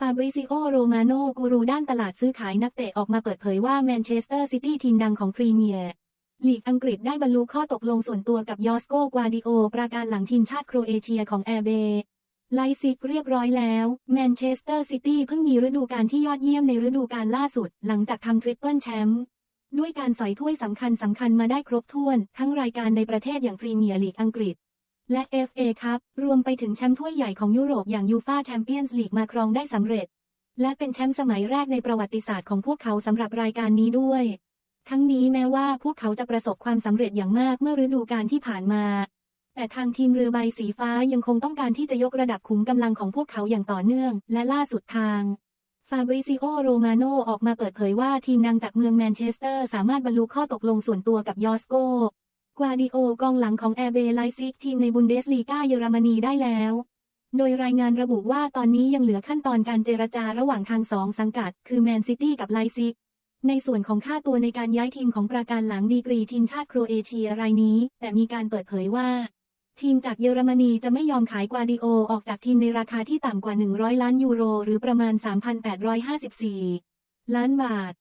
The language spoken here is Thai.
ฟาบริซิโอ โรมาโนกูรูด้านตลาดซื้อขายนักเตะออกมาเปิดเผยว่าแมนเชสเตอร์ซิตี้ทีมดังของพรีเมียร์ลีกอังกฤษได้บรรลุข้อตกลงส่วนตัวกับยอสโกกวาดิโอ ประการหลังทีมชาติโครเอเชียของแอร์เบไลซิกเรียบร้อยแล้ว แมนเชสเตอร์ซิตี้เพิ่งมีฤดูกาลที่ยอดเยี่ยมในฤดูกาลล่าสุด หลังจากทำทริปเปิลแชมป์ด้วยการสอยถ้วยสำคัญสำคัญมาได้ครบถ้วน ทั้งรายการในประเทศอย่างพรีเมียร์ลีกอังกฤษ และ FA ครับ รวมไปถึงแชมป์ถ้วยใหญ่ของยุโรปอย่างยูฟาแชมเปี้ยนส์ลีกมาครองได้สำเร็จ และเป็นแชมป์สมัยแรกในประวัติศาสตร์ของพวกเขาสำหรับรายการนี้ด้วย ทั้งนี้แม้ว่าพวกเขาจะประสบความสำเร็จอย่างมากเมื่อฤดูกาลที่ผ่านมา แต่ทางทีมเรือใบสีฟ้ายังคงต้องการที่จะยกระดับขุมกำลังของพวกเขาอย่างต่อเนื่อง และล่าสุดทางฟาบริซิโอ โรมาโนออกมาเปิดเผยว่าทีมดังจากเมืองแมนเชสเตอร์สามารถบรรลุข้อตกลงส่วนตัวกับยอสโก กวาดิโอกองหลังของแอร์เบไลซิกทีมในบุนเดสลีกาเยอรมนีได้แล้ว โดยรายงานระบุว่าตอนนี้ยังเหลือขั้นตอนการเจรจาระหว่างทางสองสังกัด คือแมนซิตี้กับไลซิก ในส่วนของค่าตัวในการย้ายทีมของประการหลังดีกรีทีมชาติโครเอเชียรายนี้ แต่มีการเปิดเผยว่า ทีมจากเยอรมนีจะไม่ยอมขายกวาดิโอออกจากทีมในราคาที่ต่ำกว่า 100 ล้านยูโร หรือประมาณ 3,854 ล้านบาท